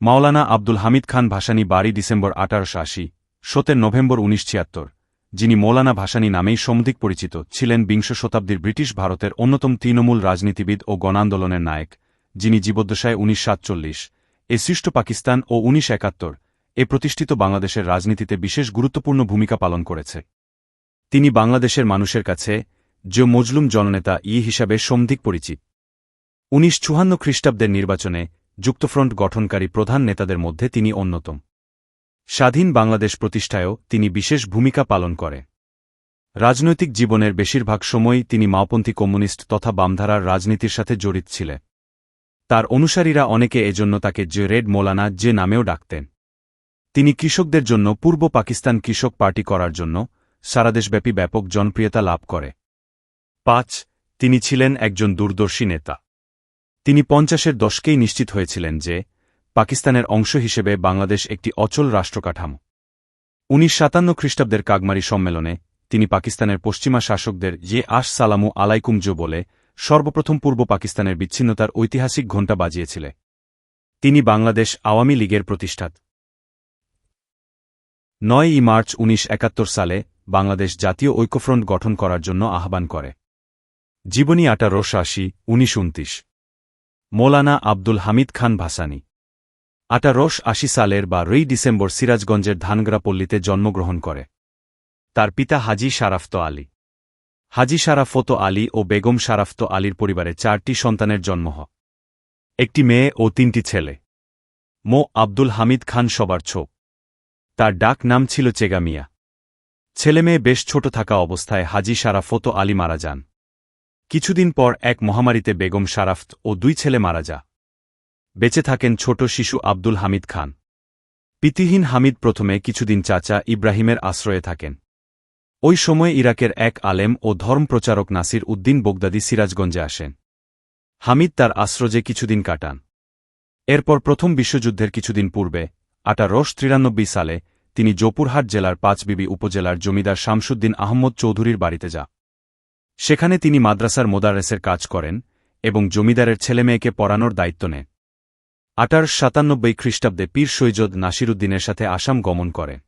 মাওলানা আব্দুল হামিদ খান ভাসানী বাড়ি ডিসেম্বর আঠারোশো আশি, সতের নভেম্বর উনিশ ছিয়াত্তর, যিনি মৌলানা ভাসানী নামেই সমধিক পরিচিত ছিলেন বিংশ শতাব্দীর ব্রিটিশ ভারতের অন্যতম তৃণমূল রাজনীতিবিদ ও গণান্দোলনের নায়ক, যিনি জীবদ্দশায় উনিশ সাতচল্লিশ, এ সৃষ্ট পাকিস্তান ও উনিশ একাত্তর, এ প্রতিষ্ঠিত বাংলাদেশের রাজনীতিতে বিশেষ গুরুত্বপূর্ণ ভূমিকা পালন করেছে। তিনি বাংলাদেশের মানুষের কাছে যে মজলুম জননেতা ই হিসাবে সমধিক পরিচিত। উনিশ চুহান্ন খ্রিস্টাব্দের নির্বাচনে যুক্তফ্রন্ট গঠনকারী প্রধান নেতাদের মধ্যে তিনি অন্যতম। স্বাধীন বাংলাদেশ প্রতিষ্ঠায়ও তিনি বিশেষ ভূমিকা পালন করে। রাজনৈতিক জীবনের বেশিরভাগ সময়ই তিনি মাওপন্থী কমিউনিস্ট তথা বামধারার রাজনীতির সাথে জড়িত ছিলেন। তার অনুসারীরা অনেকে এজন্য তাকে যে রেড মোলানা যে নামেও ডাকতেন। তিনি কৃষকদের জন্য পূর্ব পাকিস্তান কৃষক পার্টি করার জন্য সারাদেশব্যাপী ব্যাপক জনপ্রিয়তা লাভ করে। পাঁচ, তিনি ছিলেন একজন দূরদর্শী নেতা। তিনি পঞ্চাশের দশকেই নিশ্চিত হয়েছিলেন যে পাকিস্তানের অংশ হিসেবে বাংলাদেশ একটি অচল রাষ্ট্রকাঠামো। উনিশ সাতান্ন খ্রিস্টাব্দের কাগমারি সম্মেলনে তিনি পাকিস্তানের পশ্চিমা শাসকদের যে আশ সালামু আলাইকুম জো বলে সর্বপ্রথম পূর্ব পাকিস্তানের বিচ্ছিন্নতার ঐতিহাসিক ঘণ্টা বাজিয়েছিলেন তিনি বাংলাদেশ আওয়ামী লীগের প্রতিষ্ঠাত। নয় ই মার্চ উনিশ একাত্তর সালে বাংলাদেশ জাতীয় ঐক্যফ্রন্ট গঠন করার জন্য আহ্বান করে। জীবনী আঠারোশো আশি, উনিশ, উনত্রিশ। মৌলানা আব্দুল হামিদ খান ভাসানী। আঠারোশ আশি সালের বা রই ডিসেম্বর সিরাজগঞ্জের ধানগ্রা পল্লীতে জন্মগ্রহণ করে। তার পিতা হাজি শারাফত আলী। হাজি শারাফত আলী ও বেগম শারাফত আলীর পরিবারে চারটি সন্তানের জন্ম হয় একটি মেয়ে ও তিনটি ছেলে। মো. আব্দুল হামিদ খান সবার ছোপ তার ডাক নাম ছিল চেগামিয়া। ছেলেমেয়ে বেশ ছোট থাকা অবস্থায় হাজি শারাফত আলী মারা যান। কিছুদিন পর এক মহামারীতে বেগম শারাফত ও দুই ছেলে মারা যা বেঁচে থাকেন ছোট শিশু আব্দুল হামিদ খান। পিতিহীন হামিদ প্রথমে কিছুদিন চাচা ইব্রাহিমের আশ্রয়ে থাকেন। ওই সময় ইরাকের এক আলেম ও ধর্ম প্রচারক নাসির উদ্দিন বোগদাদি সিরাজগঞ্জে আসেন। হামিদ তার আশ্রয়ে কিছুদিন কাটান। এরপর প্রথম বিশ্বযুদ্ধের কিছুদিন পূর্বে, আঠারোশ তিরানব্বই সালে, তিনি জোপুরহাট জেলার পাঁচবিবি উপজেলার জমিদার শামসুদ্দিন আহমদ চৌধুরীর বাড়িতে যা সেখানে তিনি মাদ্রাসার মোদারেসের কাজ করেন এবং জমিদারের ছেলেমেয়েকে পড়ানোর দায়িত্ব নেন। আটার সাতানব্বই খ্রিস্টাব্দে পীর সৈয়দ নাসিরুদ্দিনের সাথে আসাম গমন করেন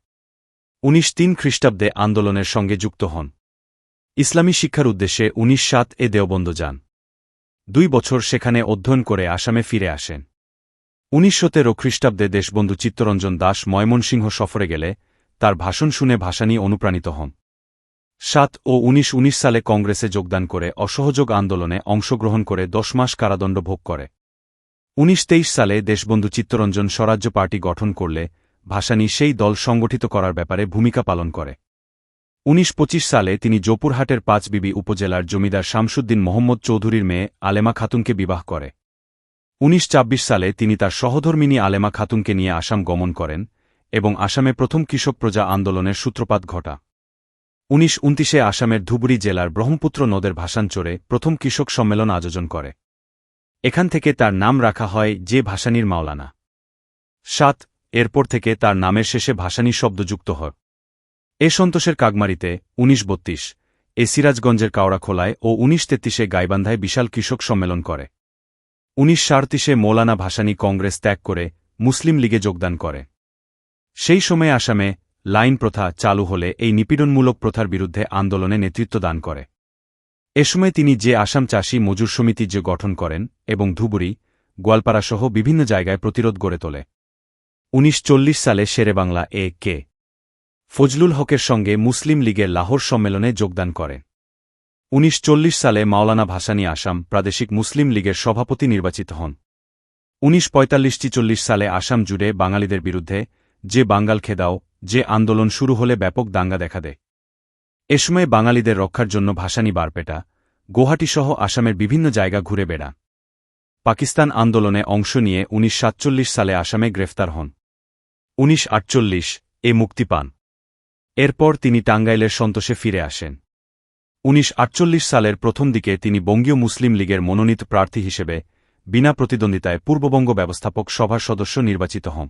উনিশ তিন খ্রিস্টাব্দে আন্দোলনের সঙ্গে যুক্ত হন। ইসলামী শিক্ষার উদ্দেশ্যে উনিশ সাত এ দেওবন্দ যান। দুই বছর সেখানে অধ্যয়ন করে আসামে ফিরে আসেন। উনিশশো তেরো খ্রিস্টাব্দে দেশবন্ধু চিত্তরঞ্জন দাস ময়মনসিংহ সফরে গেলে তার ভাষণ শুনে ভাসানী অনুপ্রাণিত হন। সাত ও উনিশ উনিশ সালে কংগ্রেসে যোগদান করে অসহযোগ আন্দোলনে অংশগ্রহণ করে দশ মাস কারাদণ্ড ভোগ করে। উনিশ তেইশ সালে দেশবন্ধু চিত্তরঞ্জন স্বরাজ্য পার্টি গঠন করলে ভাসানী সেই দল সংগঠিত করার ব্যাপারে ভূমিকা পালন করে। উনিশ সালে তিনি জোপুরহাটের পাঁচবিবি উপজেলার জমিদার শামসুদ্দিন মোহাম্মদ চৌধুরীর মেয়ে আলেমা খাতুনকে বিবাহ করে। উনিশ সালে তিনি তার সহধর্মিনী আলেমা খাতুনকে নিয়ে আসাম গমন করেন এবং আসামে প্রথম কৃষক প্রজা আন্দোলনের সূত্রপাত ঘটা। উনিশ উনত্রিশে আসামের ধুবুরি জেলার ব্রহ্মপুত্র নদের ভাষাঞ্চরে প্রথম কৃষক সম্মেলন আয়োজন করে। এখান থেকে তার নাম রাখা হয় যে ভাসানীর মাওলানা। সাত, এরপর থেকে তার নামের শেষে ভাসানী শব্দ যুক্ত হয়। এ সন্তোষের কাগমারিতে উনিশ বত্রিশ, এ সিরাজগঞ্জের কাওড়াখোলায় ও উনিশ তেত্রিশে গাইবান্ধায় বিশাল কৃষক সম্মেলন করে। উনিশ সাড়তিশে মৌলানা ভাসানী কংগ্রেস ত্যাগ করে মুসলিম লীগে যোগদান করে। সেই সময়ে আসামে লাইন প্রথা চালু হলে এই নিপীড়নমূলক প্রথার বিরুদ্ধে আন্দোলনে নেতৃত্ব দান করে। এ সময় তিনি যে আসাম চাষী মজুর সমিতি যে গঠন করেন এবং ধুবুরি, গোয়ালপাড়াসহ বিভিন্ন জায়গায় প্রতিরোধ গড়ে তোলে। উনিশ সালে শেরেবাংলা এ কে। ফজলুল হকের সঙ্গে মুসলিম লীগের লাহোর সম্মেলনে যোগদান করে। উনিশ সালে মাওলানা ভাসানী আসাম প্রাদেশিক মুসলিম লীগের সভাপতি নির্বাচিত হন। উনিশ চল্লিশ সালে আসাম জুড়ে বাঙালিদের বিরুদ্ধে যে বাঙ্গাল খেদাও যে আন্দোলন শুরু হলে ব্যাপক দাঙ্গা দেখা দেয়। এ সময় বাঙালিদের রক্ষার জন্য ভাসানী বারপেটা গুয়াহাটিসহ আসামের বিভিন্ন জায়গা ঘুরে বেড়া। পাকিস্তান আন্দোলনে অংশ নিয়ে উনিশ সালে আসামে গ্রেফতার হন। উনিশ এ মুক্তি পান। এরপর তিনি টাঙ্গাইলের সন্তোষে ফিরে আসেন। উনিশ সালের প্রথম দিকে তিনি বঙ্গীয় মুসলিম লীগের মনোনীত প্রার্থী হিসেবে বিনা প্রতিদ্বন্দ্বিতায় পূর্ববঙ্গ ব্যবস্থাপক সভার সদস্য নির্বাচিত হন।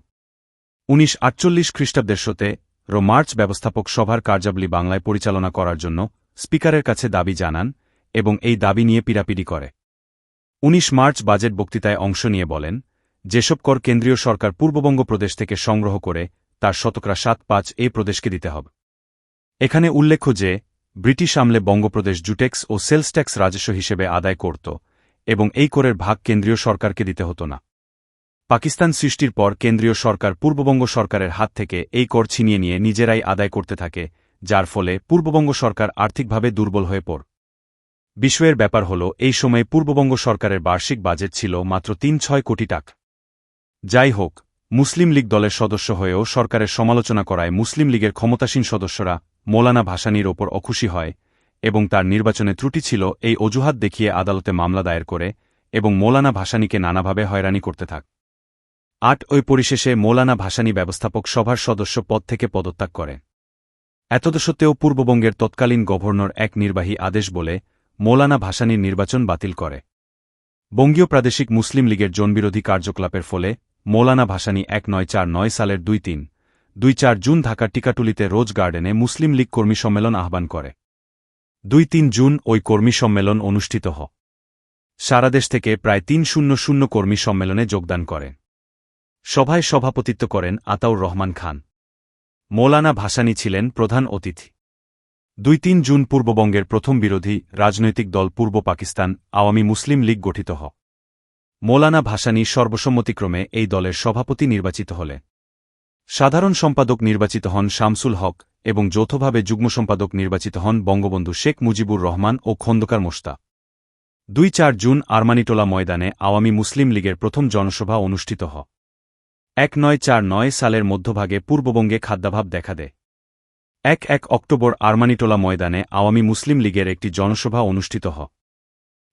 উনিশ আটচল্লিশ খ্রিস্টাব্দের শোতে রো মার্চ ব্যবস্থাপক সভার কার্যাবলী বাংলায় পরিচালনা করার জন্য স্পিকারের কাছে দাবি জানান এবং এই দাবি নিয়ে পিড়াপিড়ি করে। উনিশ মার্চ বাজেট বক্তৃতায় অংশ নিয়ে বলেন, যেসব কর কেন্দ্রীয় সরকার পূর্ববঙ্গ প্রদেশ থেকে সংগ্রহ করে, তার শতকরা সাত পাঁচ এই প্রদেশকে দিতে হবে। এখানে উল্লেখ্য যে, ব্রিটিশ আমলে বঙ্গপ্রদেশ জুটেক্স ও সেলস ট্যাক্স রাজস্ব হিসেবে আদায় করত এবং এই করের ভাগ কেন্দ্রীয় সরকারকে দিতে হতো না। পাকিস্তান সৃষ্টির পর কেন্দ্রীয় সরকার পূর্ববঙ্গ সরকারের হাত থেকে এই কর ছিনিয়ে নিয়ে নিজেরাই আদায় করতে থাকে, যার ফলে পূর্ববঙ্গ সরকার আর্থিকভাবে দুর্বল হয়ে পড়। বিষয়ের ব্যাপার হল, এই সময়ে পূর্ববঙ্গ সরকারের বার্ষিক বাজেট ছিল মাত্র তিন ছয় কোটি টাকা। যাই হোক, মুসলিম লীগ দলের সদস্য হয়েও সরকারের সমালোচনা করায় মুসলিম লীগের ক্ষমতাসীন সদস্যরা মৌলানা ভাসানির ওপর অখুশি হয় এবং তার নির্বাচনে ত্রুটি ছিল এই অজুহাত দেখিয়ে আদালতে মামলা দায়ের করে এবং মৌলানা ভাসানিকে নানাভাবে হয়রানি করতে থাক। আট ওই পরিশেষে মৌলানা ভাসানী ব্যবস্থাপক সভার সদস্য পদ থেকে পদত্যাগ করে। এতদসত্ত্বেও পূর্ববঙ্গের তৎকালীন গভর্নর এক নির্বাহী আদেশ বলে মৌলানা ভাসানীর নির্বাচন বাতিল করে। বঙ্গীয় প্রাদেশিক মুসলিম লীগের জনবিরোধী কার্যকলাপের ফলে মৌলানা ভাসানী এক নয় চার নয় সালের দুই তিন, দুই চার জুন ঢাকার টিকাটুলিতে রোজ গার্ডেনে মুসলিম লীগ কর্মী সম্মেলন আহ্বান করে। দুই তিন জুন ওই কর্মী সম্মেলন অনুষ্ঠিত হ। সারাদেশ থেকে প্রায় তিন শূন্য শূন্য কর্মী সম্মেলনে যোগদান করেন সভায় সভাপতিত্ব করেন আতাউর রহমান খান। মৌলানা ভাসানী ছিলেন প্রধান অতিথি। দুই তিন জুন পূর্ববঙ্গের প্রথম বিরোধী রাজনৈতিক দল পূর্ব পাকিস্তান আওয়ামী মুসলিম লীগ গঠিত হ। মৌলানা ভাসানী সর্বসম্মতিক্রমে এই দলের সভাপতি নির্বাচিত হলে সাধারণ সম্পাদক নির্বাচিত হন শামসুল হক এবং যৌথভাবে যুগ্ম সম্পাদক নির্বাচিত হন বঙ্গবন্ধু শেখ মুজিবুর রহমান ও খন্দকার মোস্তা দুই চার জুন আরমানিটোলা ময়দানে আওয়ামী মুসলিম লীগের প্রথম জনসভা অনুষ্ঠিত হয় এক নয় চার নয় সালের মধ্যভাগে পূর্ববঙ্গে খাদ্যাভাব দেখা দেয়। এক এক অক্টোবর আরমানিটোলা ময়দানে আওয়ামী মুসলিম লীগের একটি জনসভা অনুষ্ঠিত হ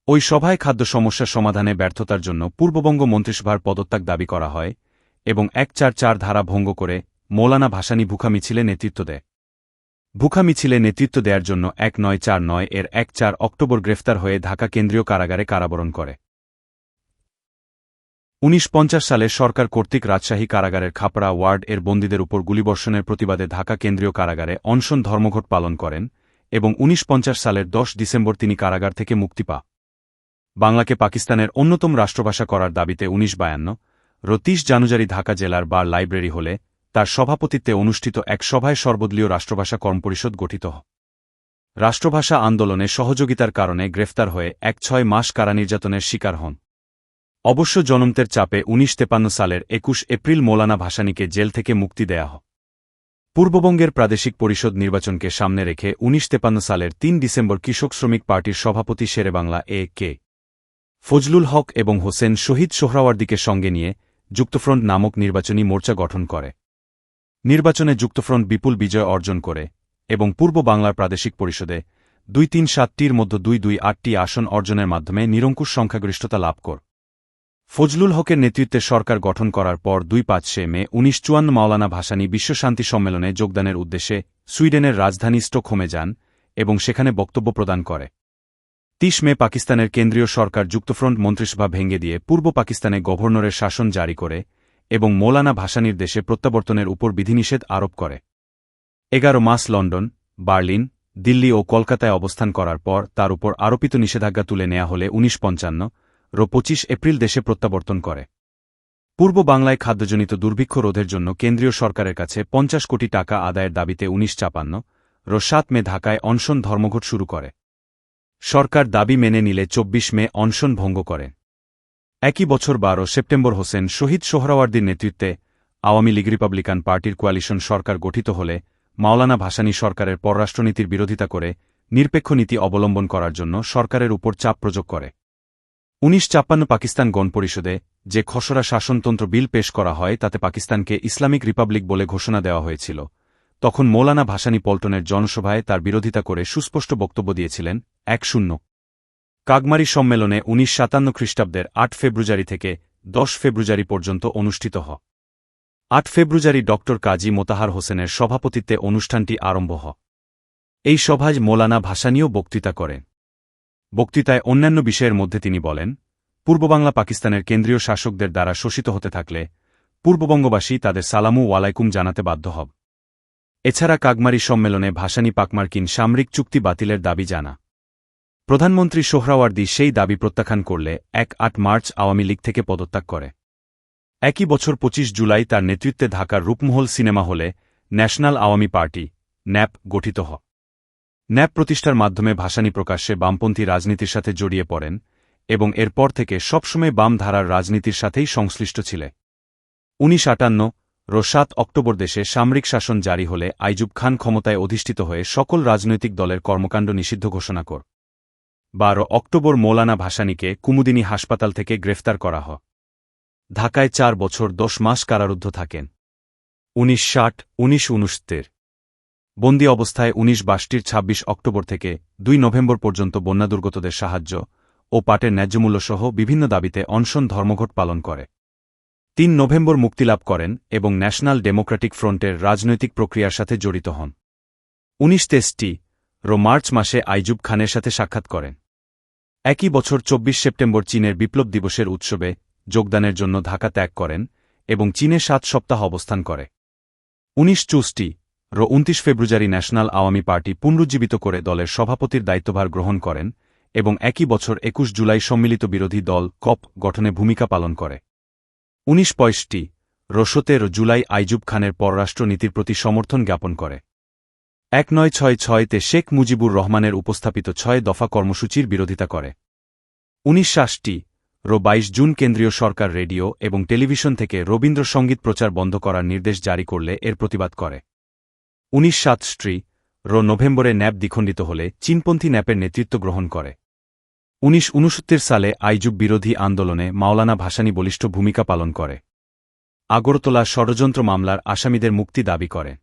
ওই সভায় খাদ্য সমস্যা সমাধানে ব্যর্থতার জন্য পূর্ববঙ্গ মন্ত্রিসভার পদত্যাগ দাবি করা হয় এবং এক চার চার ধারা ভঙ্গ করে মৌলানা ভাসানী ভুখা মিছিলে নেতৃত্ব দেয়। ভুখা মিছিলে নেতৃত্ব দেওয়ার জন্য এক নয় চার নয় এর এক চার অক্টোবর গ্রেফতার হয়ে ঢাকা কেন্দ্রীয় কারাগারে কারাবরণ করে। উনিশ সালে সরকার কর্তৃক রাজশাহী কারাগারের খাপড়া ওয়ার্ড এর বন্দীদের উপর গুলিবর্ষণের প্রতিবাদে ঢাকা কেন্দ্রীয় কারাগারে অনশন ধর্মঘট পালন করেন এবং উনিশ সালের দশ ডিসেম্বর তিনি কারাগার থেকে মুক্তি পা বাংলাকে পাকিস্তানের অন্যতম রাষ্ট্রভাষা করার দাবিতে উনিশ বায়ান্ন রতিশ জানুজারি ঢাকা জেলার বার লাইব্রেরি হলে তার সভাপতিত্বে অনুষ্ঠিত এক সভায় সর্বদলীয় রাষ্ট্রভাষা কর্মপরিষদ গঠিত রাষ্ট্রভাষা আন্দোলনে সহযোগিতার কারণে গ্রেফতার হয়ে এক ছয় মাস কারা নির্যাতনের শিকার হন। অবশ্য জনমতের চাপে উনিশ তেপান্ন সালের একুশ এপ্রিল মৌলানা ভাসানীকে জেল থেকে মুক্তি দেয়া হয়। পূর্ববঙ্গের প্রাদেশিক পরিষদ নির্বাচনকে সামনে রেখে উনিশ তেপান্ন সালের তিন ডিসেম্বর কৃষক শ্রমিক পার্টির সভাপতি শেরেবাংলা এ কে। ফজলুল হক এবং হোসেন শহীদ সোহরাওয়ার্দিকে সঙ্গে নিয়ে যুক্তফ্রন্ট নামক নির্বাচনী মোর্চা গঠন করে। নির্বাচনে যুক্তফ্রন্ট বিপুল বিজয় অর্জন করে এবং পূর্ব বাংলার প্রাদেশিক পরিষদে দুই তিন সাতটির মধ্যে দুই দুই আটটি আসন অর্জনের মাধ্যমে নিরঙ্কুশ সংখ্যাগরিষ্ঠতা লাভ কর ফজলুল হকের নেতৃত্বে সরকার গঠন করার পর দুই পাঁচশে মে উনিশ চুয়ান্ন মাওলানা ভাসানী বিশ্বশান্তি সম্মেলনে যোগদানের উদ্দেশ্যে সুইডেনের রাজধানী স্টকহোমে যান এবং সেখানে বক্তব্য প্রদান করে। তিশ মে পাকিস্তানের কেন্দ্রীয় সরকার যুক্তফ্রন্ট মন্ত্রিসভা ভেঙে দিয়ে পূর্ব পাকিস্তানে গভর্নরের শাসন জারি করে এবং মৌলানা ভাসানির দেশে প্রত্যাবর্তনের উপর বিধিনিষেধ আরোপ করে। এগারো মাস লন্ডন, বার্লিন, দিল্লি ও কলকাতায় অবস্থান করার পর তার উপর আরোপিত নিষেধাজ্ঞা তুলে নেওয়া হলে উনিশ পঞ্চান্ন রো পঁচিশ এপ্রিল দেশে প্রত্যাবর্তন করে। পূর্ব বাংলায় খাদ্যজনিত দুর্ভিক্ষ রোধের জন্য কেন্দ্রীয় সরকারের কাছে পঞ্চাশ কোটি টাকা আদায়ের দাবিতে উনিশ চাপান্ন রো সাত মে ঢাকায় অনশন ধর্মঘট শুরু করে। সরকার দাবি মেনে নিলে চব্বিশ মে অনশন ভঙ্গ করে। একই বছর বারো সেপ্টেম্বর হোসেন শহীদ সোহরাওয়ার্দির নেতৃত্বে আওয়ামী লীগ রিপাবলিকান পার্টির কোয়ালিশন সরকার গঠিত হলে মাওলানা ভাসানী সরকারের পররাষ্ট্রনীতির বিরোধিতা করে নিরপেক্ষ নীতি অবলম্বন করার জন্য সরকারের উপর চাপ প্রযোগ করে। উনিশ চাপ্পান্ন পাকিস্তান গণপরিষদে যে খসড়া শাসনতন্ত্র বিল পেশ করা হয়, তাতে পাকিস্তানকে ইসলামিক রিপাবলিক বলে ঘোষণা দেওয়া হয়েছিল। তখন মৌলানা ভাসানী পল্টনের জনসভায় তার বিরোধিতা করে সুস্পষ্ট বক্তব্য দিয়েছিলেন এক শূন্য। কাগমারি সম্মেলনে উনিশ সাতান্ন খ্রিস্টাব্দের আট ফেব্রুয়ারি থেকে দশ ফেব্রুয়ারি পর্যন্ত অনুষ্ঠিত হ। আট ফেব্রুয়ারি ড. কাজী মোতাহার হোসেনের সভাপতিত্বে অনুষ্ঠানটি আরম্ভ হ। এই সভায় মোলানা ভাসানীয় বক্তৃতা করেন। বক্তৃতায় অন্যান্য বিষয়ের মধ্যে তিনি বলেন পূর্ববাংলা পাকিস্তানের কেন্দ্রীয় শাসকদের দ্বারা শোষিত হতে থাকলে পূর্ববঙ্গবাসী তাদের সালামু ওয়ালাইকুম জানাতে বাধ্য হব। এছাড়া কাগমারি সম্মেলনে ভাসানী পাকমার্কিন সামরিক চুক্তি বাতিলের দাবি জানা। প্রধানমন্ত্রী সোহরাওয়ার্দি সেই দাবি প্রত্যাখ্যান করলে এক আট মার্চ আওয়ামী লীগ থেকে পদত্যাগ করে। একই বছর ২৫ জুলাই তার নেতৃত্বে ঢাকার রূপমহল সিনেমা হলে ন্যাশনাল আওয়ামী পার্টি, ন্যাপ, গঠিত হয়। ন্যাপ প্রতিষ্ঠার মাধ্যমে ভাসানী প্রকাশ্যে বামপন্থী রাজনীতির সাথে জড়িয়ে পড়েন এবং এরপর থেকে সবসময় বাম ধারার রাজনীতির সাথেই সংশ্লিষ্ট ছিলে। উনিশ আটান্ন সাত অক্টোবর দেশে সামরিক শাসন জারি হলে আইজুব খান ক্ষমতায় অধিষ্ঠিত হয়ে সকল রাজনৈতিক দলের কর্মকাণ্ড নিষিদ্ধ ঘোষণা কর। বারো অক্টোবর মৌলানা ভাসানীকে কুমুদিনী হাসপাতাল থেকে গ্রেফতার করা হয়। ঢাকায় চার বছর দশ মাস কারারুদ্ধ থাকেন। উনিশ ষাট, উনিশ বন্দি অবস্থায় উনিশ বাষটির ২৬ অক্টোবর থেকে দুই নভেম্বর পর্যন্ত বন্যাদুর্গতদের সাহায্য ও পাটের ন্যায্যমূল্যসহ বিভিন্ন দাবিতে অনশন ধর্মঘট পালন করে। তিন নভেম্বর মুক্তিলাভ করেন এবং ন্যাশনাল ডেমোক্রেটিক ফ্রন্টের রাজনৈতিক প্রক্রিয়ার সাথে জড়িত হন। উনিশ তেইশটি রো মার্চ মাসে আইজুব খানের সাথে সাক্ষাৎ করেন। একই বছর ২৪ সেপ্টেম্বর চীনের বিপ্লব দিবসের উৎসবে যোগদানের জন্য ঢাকা ত্যাগ করেন এবং চীনে সাত সপ্তাহ অবস্থান করে। উনিশ চুষ্টি রো উনত্রিশ ফেব্রুয়ারি ন্যাশনাল আওয়ামী পার্টি পুনরুজ্জীবিত করে দলের সভাপতির দায়িত্বভার গ্রহণ করেন এবং একই বছর একুশ জুলাই সম্মিলিত বিরোধী দল কপ গঠনে ভূমিকা পালন করে। উনিশ পয়সটি রোসতের জুলাই আইজুব খানের পররাষ্ট্র নীতির প্রতি সমর্থন জ্ঞাপন করে। এক নয় ছয় ছয়তে শেখ মুজিবুর রহমানের উপস্থাপিত ছয় দফা কর্মসূচির বিরোধিতা করে। উনিশ শাসটি রো বাইশ জুন কেন্দ্রীয় সরকার রেডিও এবং টেলিভিশন থেকে রবীন্দ্রসঙ্গীত প্রচার বন্ধ করার নির্দেশ জারি করলে এর প্রতিবাদ করে। উনিশ সাত স্ট্রি রো নভেম্বরে ন্যাপ দ্বিখণ্ডিত হলে চীনপন্থী ন্যাপের নেতৃত্ব গ্রহণ করে। উনিশ সালে আইজুব বিরোধী আন্দোলনে মাওলানা ভাসানী বলিষ্ঠ ভূমিকা পালন করে। আগরতলা ষড়যন্ত্র মামলার আসামিদের মুক্তি দাবি করে।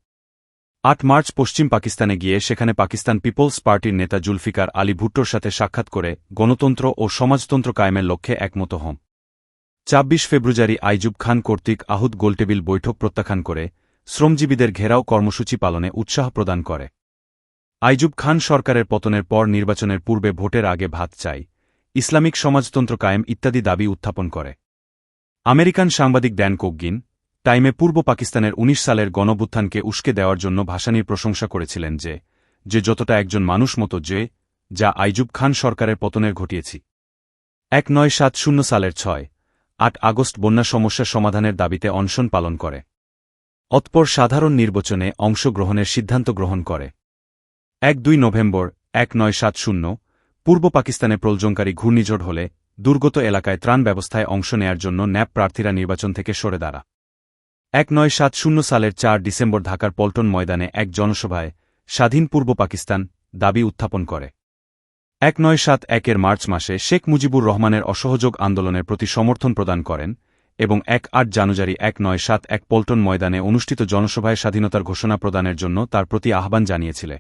আট মার্চ পশ্চিম পাকিস্তানে গিয়ে সেখানে পাকিস্তান পিপলস পার্টির নেতা জুলফিকার আলী ভুট্টোর সাথে সাক্ষাৎ করে গণতন্ত্র ও সমাজতন্ত্র কায়েমের লক্ষ্যে একমত হন। ছাব্বিশ ফেব্রুয়ারি আইজুব খান কর্তৃক আহুত গোলটেবিল বৈঠক প্রত্যাখ্যান করে শ্রমজীবীদের ঘেরাও কর্মসূচি পালনে উৎসাহ প্রদান করে। আইজুব খান সরকারের পতনের পর নির্বাচনের পূর্বে ভোটের আগে ভাত চাই, ইসলামিক সমাজতন্ত্র কায়েম ইত্যাদি দাবি উত্থাপন করে। আমেরিকান সাংবাদিক ড্যান কোকগিন, টাইমে পূর্ব পাকিস্তানের ১৯ সালের গণবুত্থানকে উস্কে দেওয়ার জন্য ভাসানির প্রশংসা করেছিলেন যে যে যতটা একজন মানুষ মতো যে, যা আইজুব খান সরকারের পতনের ঘটিয়েছি। এক নয় সাত শূন্য সালের ছয়, আট আগস্ট বন্যা সমস্যা সমাধানের দাবিতে অনশন পালন করে। অতপর সাধারণ নির্বাচনে অংশগ্রহণের সিদ্ধান্ত গ্রহণ করে। এক দুই নভেম্বর, এক নয় সাত শূন্য, পূর্ব পাকিস্তানে প্রলজনকারী ঘূর্ণিঝড় হলে দুর্গত এলাকায় ত্রাণ ব্যবস্থায় অংশ নেয়ার জন্য ন্যাপ প্রার্থীরা নির্বাচন থেকে সরে দাঁড়া। এক নয় সাত শূন্য সালের চার ডিসেম্বর ঢাকার পল্টন ময়দানে এক জনসভায় স্বাধীন পূর্ব পাকিস্তান দাবি উত্থাপন করে। এক নয় সাত একের মার্চ মাসে শেখ মুজিবুর রহমানের অসহযোগ আন্দোলনের প্রতি সমর্থন প্রদান করেন এবং এক আট জানুয়ারি এক নয় সাত এক পল্টন ময়দানে অনুষ্ঠিত জনসভায় স্বাধীনতার ঘোষণা প্রদানের জন্য তার প্রতি আহ্বান জানিয়েছিল।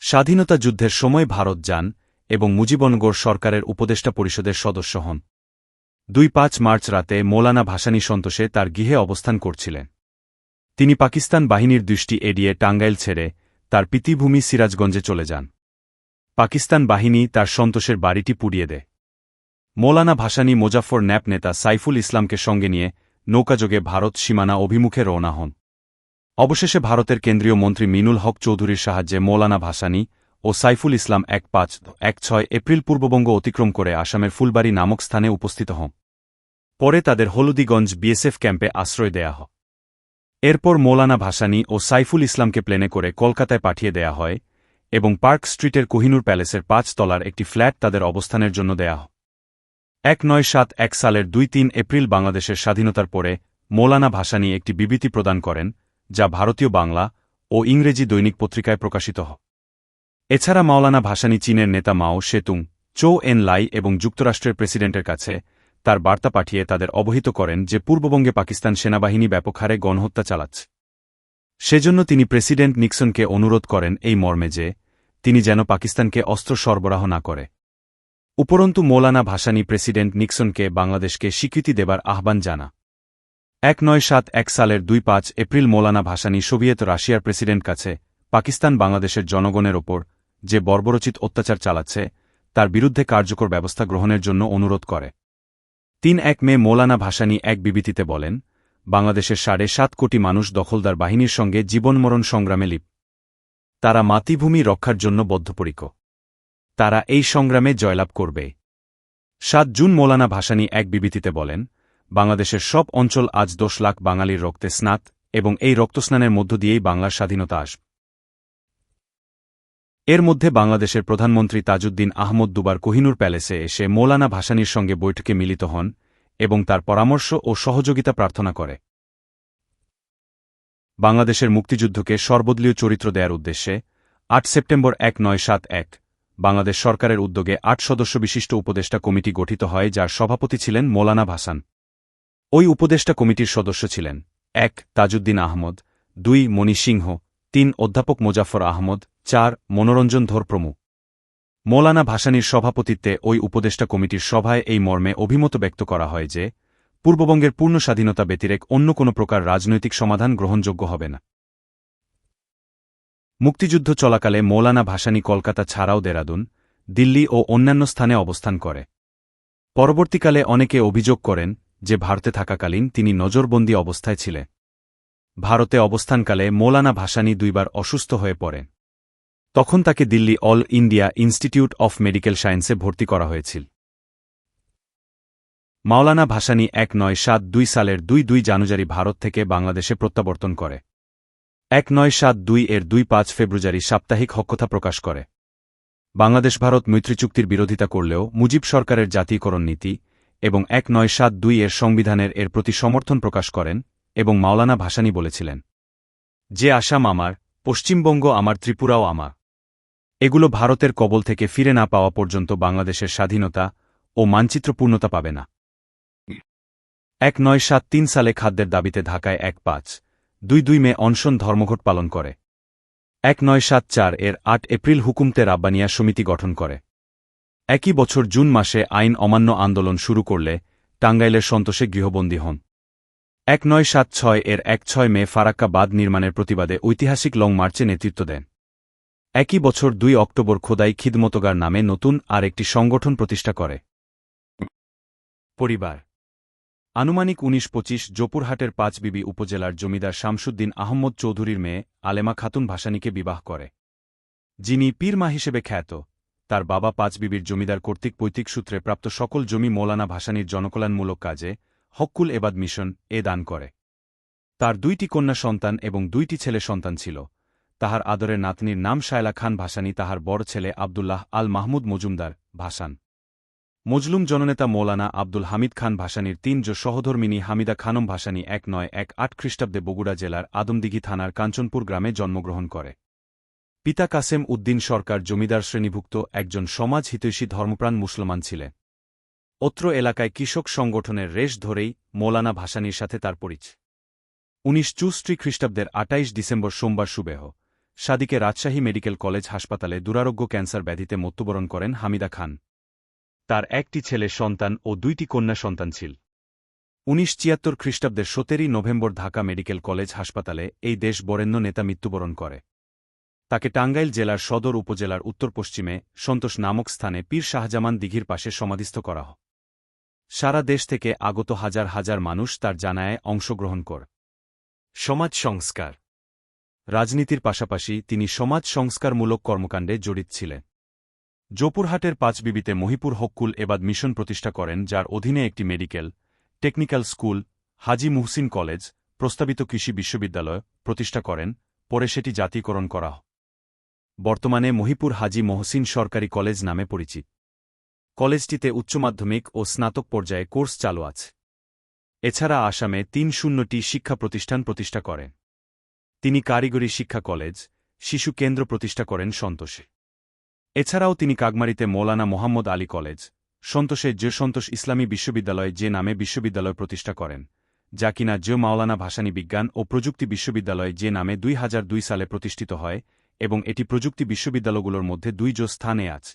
স্বাধীনতা যুদ্ধের সময় ভারত যান এবং মুজিবনগর সরকারের উপদেষ্টা পরিষদের সদস্য হন। দুই পাঁচ মার্চ রাতে মৌলানা ভাসানী সন্তোষে তার গৃহে অবস্থান করছিলেন। তিনি পাকিস্তান বাহিনীর দৃষ্টি এড়িয়ে টাঙ্গাইল ছেড়ে তার পিতৃভূমি সিরাজগঞ্জে চলে যান। পাকিস্তান বাহিনী তার সন্তোষের বাড়িটি পুড়িয়ে দেয়। মৌলানা ভাসানী মোজাফর ন্যাপ নেতা সাইফুল ইসলামকে সঙ্গে নিয়ে নৌকাযোগে ভারত সীমানা অভিমুখে রওনা হন। অবশেষে ভারতের কেন্দ্রীয় মন্ত্রী মিনুল হক চৌধুরীর সাহায্যে মৌলানা ভাসানী ও সাইফুল ইসলাম এক পাঁচ এক ছয় এপ্রিল পূর্ববঙ্গ অতিক্রম করে আসামের ফুলবাড়ি নামক স্থানে উপস্থিত হন। পরে তাদের হলুদিগঞ্জ বিএসএফ ক্যাম্পে আশ্রয় দেয়া হয়। এরপর মৌলানা ভাসানী ও সাইফুল ইসলামকে প্লেনে করে কলকাতায় পাঠিয়ে দেয়া হয় এবং পার্ক স্ট্রিটের কোহিনুর প্যালেসের পাঁচ তলার একটি ফ্ল্যাট তাদের অবস্থানের জন্য দেয়া হয়। এক নয় সাত এক সালের দুই তিন এপ্রিল বাংলাদেশের স্বাধীনতার পরে মৌলানা ভাসানী একটি বিবৃতি প্রদান করেন, যা ভারতীয় বাংলা ও ইংরেজি দৈনিক পত্রিকায় প্রকাশিত হয় এছাড়া মাওলানা ভাসানী চীনের নেতা মাও সেতুং, চৌ এন লাই এবং যুক্তরাষ্ট্রের প্রেসিডেন্টের কাছে তার বার্তা পাঠিয়ে তাদের অবহিত করেন যে পূর্ববঙ্গে পাকিস্তান সেনাবাহিনী ব্যাপক হারে গণহত্যা চালাচ্ছে। সেজন্য তিনি প্রেসিডেন্ট নিক্সনকে অনুরোধ করেন এই মর্মে যে, তিনি যেন পাকিস্তানকে অস্ত্র সরবরাহ না করে। উপরন্তু মৌলানা ভাসানী প্রেসিডেন্ট নিক্সনকে বাংলাদেশকে স্বীকৃতি দেবার আহ্বান জানা। এক নয় সাত এক সালের দুই পাঁচ এপ্রিল মৌলানা ভাসানী সোভিয়েত রাশিয়ার প্রেসিডেন্ট কাছে পাকিস্তান বাংলাদেশের জনগণের ওপর যে বর্বরচিত অত্যাচার চালাচ্ছে, তার বিরুদ্ধে কার্যকর ব্যবস্থা গ্রহণের জন্য অনুরোধ করে। তিন এক মে মৌলানা ভাসানী এক বিবৃতিতে বলেন, বাংলাদেশের সাড়ে সাত কোটি মানুষ দখলদার বাহিনীর সঙ্গে জীবনমরণ সংগ্রামে লিপ তারা মাতৃভূমি রক্ষার জন্য বদ্ধপরিক তারা এই সংগ্রামে জয়লাভ করবে। সাত জুন মৌলানা ভাসানী এক বিবৃতিতে বলেন, বাংলাদেশের সব অঞ্চল আজ দশ লাখ বাঙালির রক্তে স্নাত এবং এই রক্তস্নানের মধ্য দিয়েই বাংলার স্বাধীনতা আসবে। এর মধ্যে বাংলাদেশের প্রধানমন্ত্রী তাজউদ্দিন আহমদ দুবার কোহিনুর প্যালেসে এসে মৌলানা ভাসানীর সঙ্গে বৈঠকে মিলিত হন এবং তার পরামর্শ ও সহযোগিতা প্রার্থনা করে। বাংলাদেশের মুক্তিযুদ্ধকে সর্বদলীয় চরিত্র দেওয়ার উদ্দেশ্যে আট সেপ্টেম্বর এক নয় সাত এক বাংলাদেশ সরকারের উদ্যোগে আট সদস্য বিশিষ্ট উপদেষ্টা কমিটি গঠিত হয়, যার সভাপতি ছিলেন মৌলানা ভাসান। ওই উপদেষ্টা কমিটির সদস্য ছিলেন এক তাজউদ্দিন আহমদ, দুই মণি সিংহ, তিন অধ্যাপক মোজাফর আহমদ, চার মনোরঞ্জন ধর প্রমুখ মৌলানা ভাসানীর সভাপতিত্বে ওই উপদেষ্টা কমিটির সভায় এই মর্মে অভিমত ব্যক্ত করা হয় যে, পূর্ববঙ্গের পূর্ণ স্বাধীনতা ব্যতিরেক অন্য কোনো প্রকার রাজনৈতিক সমাধান গ্রহণযোগ্য হবে না। মুক্তিযুদ্ধ চলাকালে মৌলানা ভাসানী কলকাতা ছাড়াও দেরাদুন, দিল্লি ও অন্যান্য স্থানে অবস্থান করে। পরবর্তীকালে অনেকে অভিযোগ করেন যে ভারতে থাকাকালীন তিনি নজরবন্দি অবস্থায় ছিলেন। ভারতে অবস্থানকালে মৌলানা ভাসানী দুইবার অসুস্থ হয়ে পড়ে তখন তাকে Delhi All India Institute of Medical সায়েন্সে ভর্তি করা হয়েছিল। মাওলানা ভাসানী এক নয় সাত দুই সালের দুই দুই জানুয়ারি ভারত থেকে বাংলাদেশে প্রত্যাবর্তন করে। এক নয় সাত দুই এর দুই পাঁচ ফেব্রুয়ারি সাপ্তাহিক হক্ষতা প্রকাশ করে। বাংলাদেশ ভারত মৈত্রী চুক্তির বিরোধিতা করলেও মুজিব সরকারের জাতীয়করণ নীতি এবং এক নয় সাত দুই এর সংবিধানের এর প্রতি সমর্থন প্রকাশ করেন এবং মাওলানা ভাসানী বলেছিলেন, যে আসাম আমার, পশ্চিমবঙ্গ আমার, ত্রিপুরাও আমার। এগুলো ভারতের কবল থেকে ফিরে না পাওয়া পর্যন্ত বাংলাদেশের স্বাধীনতা ও মানচিত্র পূর্ণতা পাবে না। এক নয় সাত তিন সালে খাদ্যের দাবিতে ঢাকায় এক পাঁচ দুই দুই মে অনশন ধর্মঘট পালন করে। এক নয় সাত চার এর আট এপ্রিল হুকুমতে রাব্বানিয়া সমিতি গঠন করে। একই বছর জুন মাসে আইন অমান্য আন্দোলন শুরু করলে টাঙ্গাইলের সন্তোষে গৃহবন্দী হন। এক নয় সাত ছয় এর এক ছয় মে ফারাক্কা বাঁধ নির্মাণের প্রতিবাদে ঐতিহাসিক লং মার্চে নেতৃত্ব দেন। একই বছর দুই অক্টোবর খোদাই খিদমতগার নামে নতুন আর একটি সংগঠন প্রতিষ্ঠা করে। পরিবার আনুমানিক উনিশ পঁচিশ জোপুরহাটের পাঁচবিবি উপজেলার জমিদার শামসুদ্দিন আহম্মদ চৌধুরীর মেয়ে আলেমা খাতুন ভাসানীকে বিবাহ করে। যিনি পীরমা হিসেবে খ্যাত, তার বাবা পাঁচবিবির জমিদার কর্তৃক পৈতৃক সূত্রে প্রাপ্ত সকল জমি মৌলানা ভাসানীর জনকল্যাণমূলক কাজে হক্কুল এবাদ মিশন এ দান করে। তার দুইটি কন্যা সন্তান এবং দুইটি ছেলে সন্তান ছিল। তাহার আদরের নাতনির নাম শায়লা খান ভাসানী, তাহার বড় ছেলে আবদুল্লাহ আল মাহমুদ মজুমদার ভাসান। মজলুম জননেতা মৌলানা আব্দুল হামিদ খান ভাসানীর তিন জ সহধর্মিনী হামিদা খানম ভাসানী এক নয় এক আট খ্রিস্টাব্দে বগুড়া জেলার আদমদিঘি থানার কাঞ্চনপুর গ্রামে জন্মগ্রহণ করে। পিতা কাসেম উদ্দিন সরকার জমিদার শ্রেণীভুক্ত একজন সমাজ হিতৈষী ধর্মপ্রাণ মুসলমান ছিলেন। অত্র এলাকায় কৃষক সংগঠনের রেশ ধরেই মৌলানা ভাসানীর সাথে তার পরিচয় উনিশ চুস্ত্রী খ্রিস্টাব্দের আটাইশ ডিসেম্বর সোমবার সুবেহ। সাদিকে রাজশাহী মেডিকেল কলেজ হাসপাতালে দুরারোগ্য ক্যান্সার ব্যাধিতে মৃত্যুবরণ করেন হামিদা খান। তার একটি ছেলে সন্তান ও দুইটি কন্যা সন্তান ছিল। উনিশ ছিয়াত্তর খ্রিস্টাব্দের সতেরই নভেম্বর ঢাকা মেডিকেল কলেজ হাসপাতালে এই দেশ বরেণ্য নেতা মৃত্যুবরণ করে। তাকে টাঙ্গাইল জেলার সদর উপজেলার উত্তর পশ্চিমে সন্তোষ নামক স্থানে পীর শাহজামান দিঘির পাশে সমাধিস্থ করা হয়। সারা দেশ থেকে আগত হাজার হাজার মানুষ তার জানায় অংশগ্রহণ কর। সমাজ সংস্কার। রাজনীতির পাশাপাশি তিনি সমাজ সংস্কারমূলক কর্মকাণ্ডে জড়িত ছিলেন। জোপুরহাটের পাঁচবিবিতে মহিপুর হক্কুল এবাদ মিশন প্রতিষ্ঠা করেন, যার অধীনে একটি medical, technical school, Haji Muhsin college, প্রস্তাবিত কৃষি বিশ্ববিদ্যালয় প্রতিষ্ঠা করেন, পরে সেটি জাতীয়করণ করা বর্তমানে মহিপুর হাজি মহসিন সরকারি কলেজ নামে পরিচিত। কলেজটিতে উচ্চ মাধ্যমিক ও স্নাতক পর্যায়ে কোর্স চালু আছে। এছাড়া আসামে তিন শূন্যটি শিক্ষা প্রতিষ্ঠান প্রতিষ্ঠা করেন। তিনি কারিগরি শিক্ষা কলেজ, শিশু কেন্দ্র প্রতিষ্ঠা করেন সন্তোষে। এছাড়াও তিনি কাগমারিতে মৌলানা মোহাম্মদ আলী কলেজ, সন্তোষে জে সন্তোষ ইসলামী বিশ্ববিদ্যালয় যে নামে বিশ্ববিদ্যালয় প্রতিষ্ঠা করেন, যা কিনা জে মাওলানা ভাসানী বিজ্ঞান ও প্রযুক্তি বিশ্ববিদ্যালয় যে নামে দুই হাজার দুই সালে প্রতিষ্ঠিত হয় এবং এটি প্রযুক্তি বিশ্ববিদ্যালয়গুলোর মধ্যে দুই জো স্থানে আছে।